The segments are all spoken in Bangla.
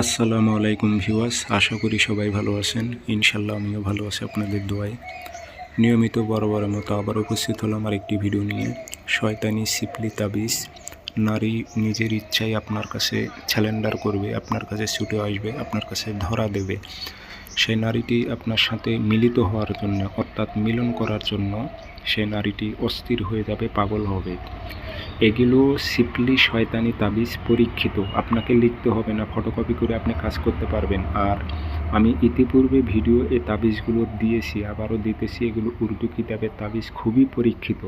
আসসালামু আলাইকুম ভিউয়ার্স, আশা করি সবাই ভালো আছেন। ইনশাল্লাহ আমিও ভালো আছি আপনাদের দোয়ায়। নিয়মিত বরাবরের মতো আবার উপস্থিত হলাম আমার একটি ভিডিও নিয়ে। শয়তানি, সিপলি, তাবিজ। নারী নিজের ইচ্ছায় আপনার কাছে স্যালেন্ডার করবে, আপনার কাছে ছুটে আসবে, আপনার কাছে ধরা দেবে। সেই নারীটি আপনার সাথে মিলিত হওয়ার জন্য, অর্থাৎ মিলন করার জন্য সেই নারীটি অস্থির হয়ে যাবে, পাগল হবে। এগুলো সিপলি শয়তানি তাবিজ পরীক্ষিত। আপনাকে লিখতে হবে না, ফটোকপি করে আপনি কাজ করতে পারবেন। আর আমি ইতিপূর্বে ভিডিও এই তাবিজগুলো দিয়েছি, আবারও দিতেছি। এগুলো উর্দু কিতাবের তাবিজ, খুবই পরীক্ষিত।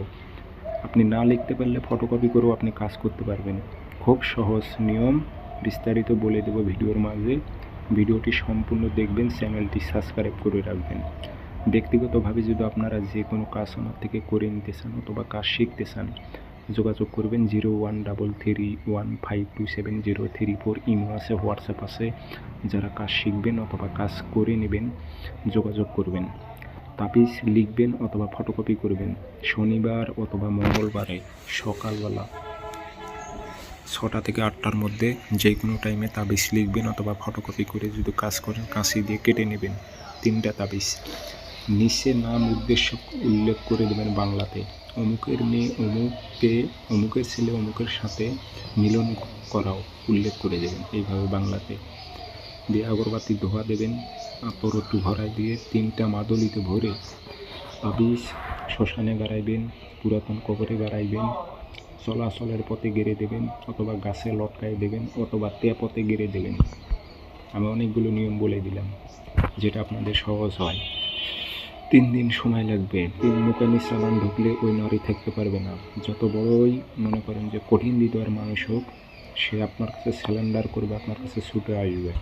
আপনি না লিখতে পারলে ফটোকপি করেও আপনি কাজ করতে পারবেন। খুব সহজ নিয়ম, বিস্তারিত বলে দেবো ভিডিওর মাঝে। ভিডিওটি সম্পূর্ণ দেখবেন, চ্যানেলটি সাবস্ক্রাইব করে রাখবেন। ব্যক্তিগতভাবে যদি আপনারা যে কোনো কাজ আমার থেকে করে নিতে চান অথবা কাজ শিখতে চান, যোগাযোগ করবেন zero one double three one five two seven zero three four imo আছে, হোয়াটসঅ্যাপ আছে। যারা কাজ শিখবেন অথবা কাজ করে নেবেন, যোগাযোগ করবেন। তাপিস লিখবেন অথবা ফটোকপি করবেন। শনিবার অথবা মঙ্গলবারে সকালবেলা ছটা থেকে আটটার মধ্যে যে কোনো টাইমে তাবিজ লিখবেন অথবা ফটোকপি করে যদি কাজ করেন, কাঁচি দিয়ে কেটে নেবেন তিনটা তাবিজ। নিচে নাম, উদ্দেশ্য উল্লেখ করে দেবেন বাংলাতে। অমুকের মেয়ে অমুককে, অমুকের ছেলে অমুকের সাথে মিলন করাও উল্লেখ করে দেবেন এইভাবে বাংলাতে। দিয়ে আগরবাতি ধোয়া দেবেন আতরটু ভরাই দিয়ে তিনটা মাদলিতে ভরে তাবিজ শ্মশানে গাড়াইবেন, পুরাতন কবরে গাড়াইবেন চলাচলের পথে গেড়ে দেবেন অথবা গাছে লটকায় দেবেন অথবা পথে গেড়ে দেবেন। আমি অনেকগুলো নিয়ম বলে দিলাম, যেটা আপনাদের সহজ হয়। তিন দিন সময় লাগবে, তিন মুখানি চালান ঢুকলে ওই নারী থাকতে পারবে না। যত বড়ই মনে করেন যে কঠিন হৃদয়ের মানুষ হোক, সে আপনার কাছে স্যালেন্ডার করবে, আপনার কাছে ছুটে আসবে।